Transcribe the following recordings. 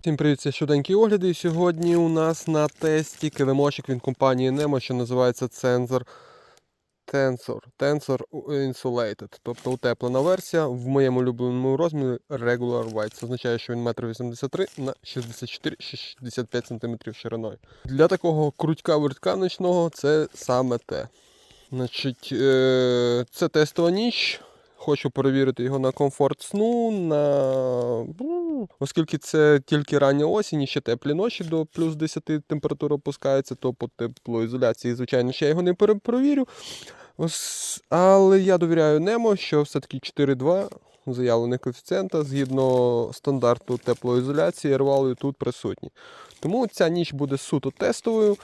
Всім привіт, це щоденькі огляди. І сьогодні у нас на тесті килимочок від компанії Nemo, що називається Tensor Tensor, Tensor Insulated, тобто утеплена версія в моєму улюбленому розмірі Regular White. Це означає, що він 1,83 м на 64-65 см шириною. Для такого крутька-вертка ночного це саме те. Значить, е, це тестова ніч. Хочу перевірити його на комфорт сну, на... оскільки це тільки рання осінь, і ще теплі ночі до плюс 10 температура опускається, то по теплоізоляції, звичайно, ще я його не перепровірю. Але я довіряю Немо, що все-таки 4,2 заявлений коефіцієнта згідно стандарту теплоізоляції рвалою тут присутні. Тому ця ніч буде суто тестовою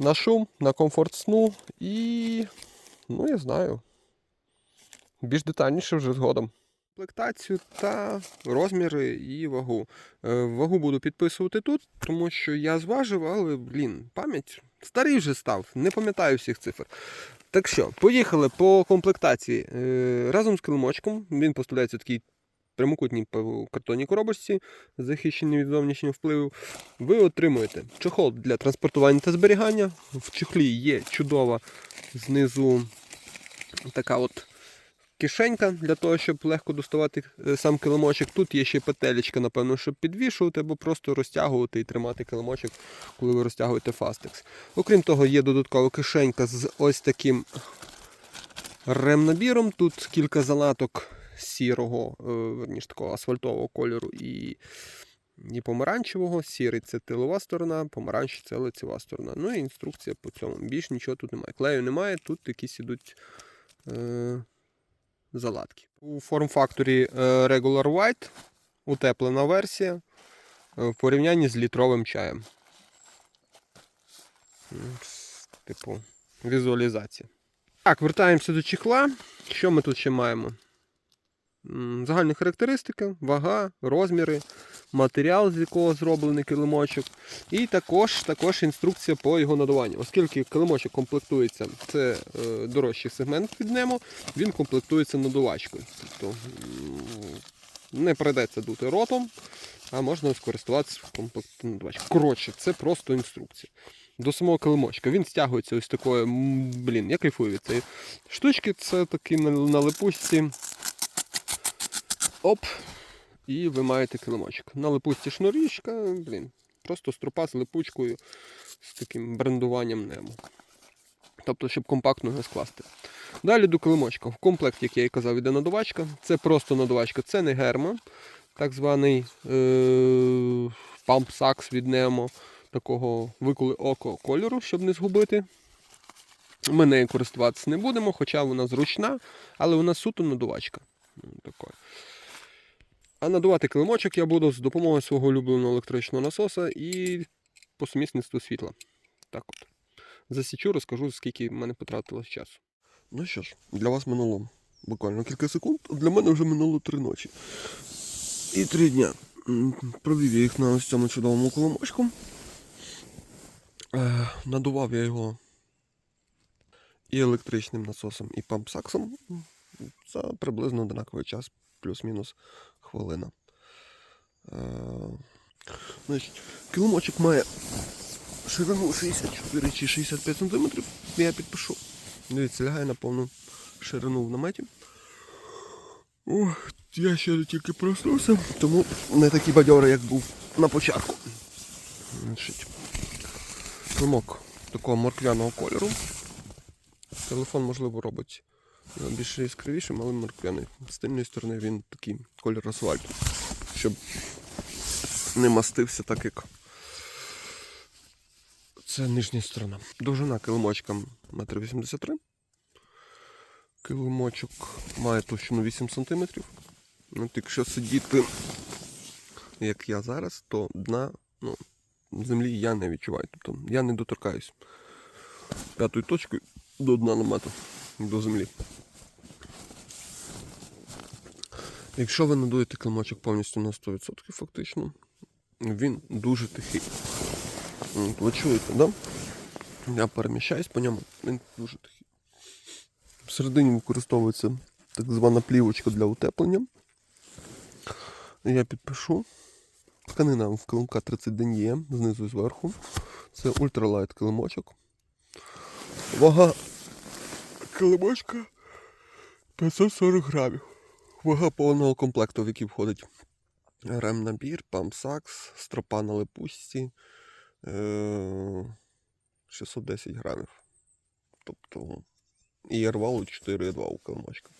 на шум, на комфорт сну і, ну я знаю, більш детальніше вже згодом. Комплектацію та розміри і вагу. Е, Вагу буду підписувати тут, тому що я зважив, але, блін, пам'ять старий вже став, не пам'ятаю всіх цифр. Так що, поїхали по комплектації. Е, Разом з килимочком він поставляється в такій прямокутній картонній коробочці, захищений від зовнішнього впливу. Ви отримуєте чохол для транспортування та зберігання. В чохлі є чудова знизу така от кишенька для того, щоб легко доставати е, сам килимочок. Тут є ще петелечка, напевно, щоб підвішувати або просто розтягувати і тримати килимочок, коли ви розтягуєте фастекс. Окрім того, є додаткова кишенька з ось таким ремнабіром. Тут кілька залаток сірого, е, верніше такого асфальтового кольору і, і помаранчевого. Сірий це тилова сторона, помаранчевий це лицева сторона. Ну і інструкція по цьому. Більш нічого тут немає. Клею немає, тут якісь ідуть. Е- заладки. У форм-факторі е, Regular White утеплена версія е, в порівнянні з літровим чаєм. Типу, візуалізація. Так, вертаємося до чехла. Що ми тут ще маємо? Загальні характеристики, вага, розміри, матеріал, з якого зроблений килимочок. І також, також інструкція по його надуванню. Оскільки килимочок комплектується, це е, дорожчий сегмент від Nemo, він комплектується надувачкою. Тобто не прийдеться дути ротом, а можна скористуватися комплектом надувачкою. Коротше, це просто інструкція. До самого килимочка. Він стягується ось такою, блін, я кайфую від цієї штучки. Це такі на липучці. Оп. І ви маєте килимочок. На липучці шнурічка, блін, просто струпа з липучкою з таким брендуванням немо. Тобто, щоб компактно його скласти. Далі до килимочка. В комплекті, як я і казав, іде надувачка. Це просто надувачка, це не герма, так званий е- памп сакс від Nemo, такого виколи око кольору, щоб не згубити. Ми нею користуватися не будемо, хоча вона зручна, але вона суто надувачка. Ну, такою. А надувати килимочок я буду з допомогою свого улюбленого електричного насоса і по сумісництву світла. Так от. Засічу, розкажу, скільки в мене потратилось часу. Ну що ж, для вас минуло буквально кілька секунд, а для мене вже минуло три ночі. І три дня. Провів я їх на ось цьому чудовому коломочку. Е, надував я його і електричним насосом, і пампсаксом за приблизно однаковий час, плюс-мінус хвилина. Е, значить, килимочок має ширину 64 чи 65 см. Я підпишу. Дивіться, лягає на повну ширину в наметі. Ох, я ще тільки проснувся, тому не такий бадьорий, як був на початку. Значить, такого морквяного кольору. Телефон, можливо, робить більш яскравішим, але морквяний. З тильної сторони він такий колір асфальту, щоб не мастився так, як це нижня сторона. Довжина килимочка 1,83 м. Килимочок має товщину 8 см. От якщо сидіти, як я зараз, то дна ну, землі я не відчуваю. Тобто я не доторкаюсь п'ятою точкою до дна намету, до землі. Якщо ви надуєте килимочок повністю на 100% фактично, він дуже тихий. Ви чуєте, да? Я переміщаюсь по ньому, він дуже тихий. Всередині використовується так звана плівочка для утеплення. Я підпишу. Тканина в килимка 30 день є, знизу і зверху. Це ультралайт килимочок. Вага килимочка 540 грамів. Вага повного комплекту, в який входить ремнабір, памсакс, стропа на липучці. е, 610 грамів. Тобто і рвало 4,2 у килимочка.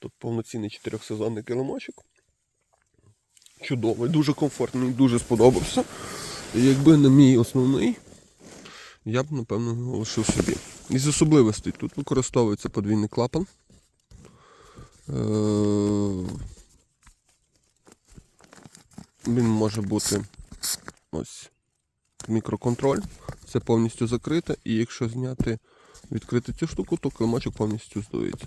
Тут повноцінний чотирьохсезонний килимочок. Чудовий, дуже комфортний, дуже сподобався. Якби не мій основний, я б, напевно, лишив собі. Із особливостей тут використовується подвійний клапан. Е, Він може бути ось мікроконтроль. Це повністю закрите, і якщо зняти, відкрити цю штуку, то килимочок повністю здується.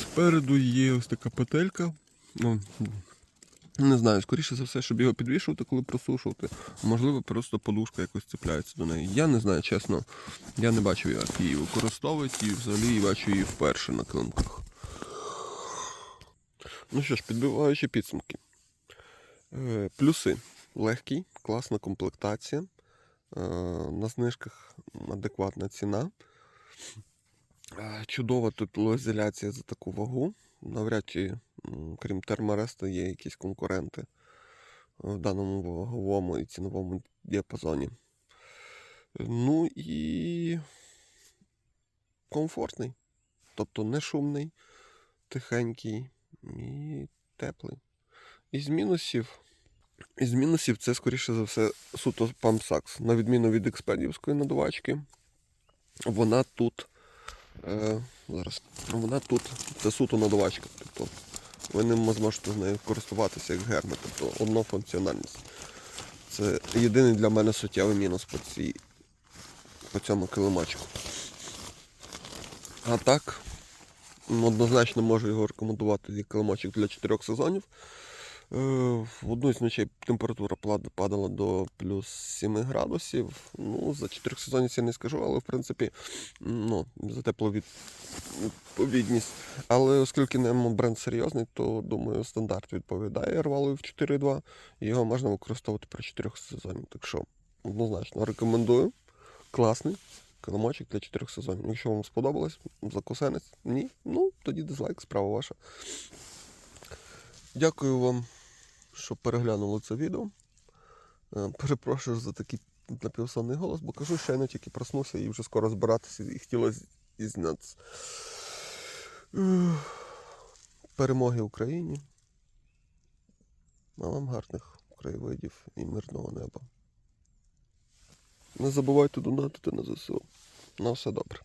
Спереду є ось така петелька. Ну, не знаю, скоріше за все, щоб його підвішувати, коли просушувати. Можливо, просто подушка якось цепляється до неї. Я не знаю, чесно. Я не бачив, як її використовують, і взагалі бачу її вперше на килимках. Ну що ж, підбиваючи підсумки. Е, Плюси. Легкий, класна комплектація. Е, На знижках адекватна ціна. Е, Чудова теплоізоляція за таку вагу. Навряд чи, крім термореста, є якісь конкуренти в даному ваговому і ціновому діапазоні. Ну і комфортний. Тобто не шумний, тихенький і теплий. Із мінусів. Із мінусів це, скоріше за все, суто памсакс. На відміну від експедівської надувачки, вона тут. Е, зараз. Вона тут це суто надувачка. Тобто ви не зможете з нею користуватися як герми. Тобто однофункціональність. Це єдиний для мене суттєвий мінус по, цій, по цьому килимачку. А так, однозначно можу його рекомендувати як килимачок для 4 сезонів. Е, В одну з ночей температура падала до плюс 7 градусів. Ну, за 4 сезонів я не скажу, але в принципі ну, за тепловідповідність. Але оскільки не бренд серйозний, то думаю, стандарт відповідає рвалою в 4.2 і його можна використовувати при 4 сезонів. Так що однозначно рекомендую. Класний килимочок для 4 сезонів. Якщо вам сподобалось, закусенець, ні, ну тоді дизлайк, справа ваша. Дякую вам, що переглянули це відео. Е, Перепрошую за такий напівсонний голос, бо кажу, що я не тільки проснувся і вже скоро збиратися і хотілося дізнатися. Ех, Перемоги Україні. А вам гарних краєвидів і мирного неба. Не забувайте донатити на ЗСУ. На все добре.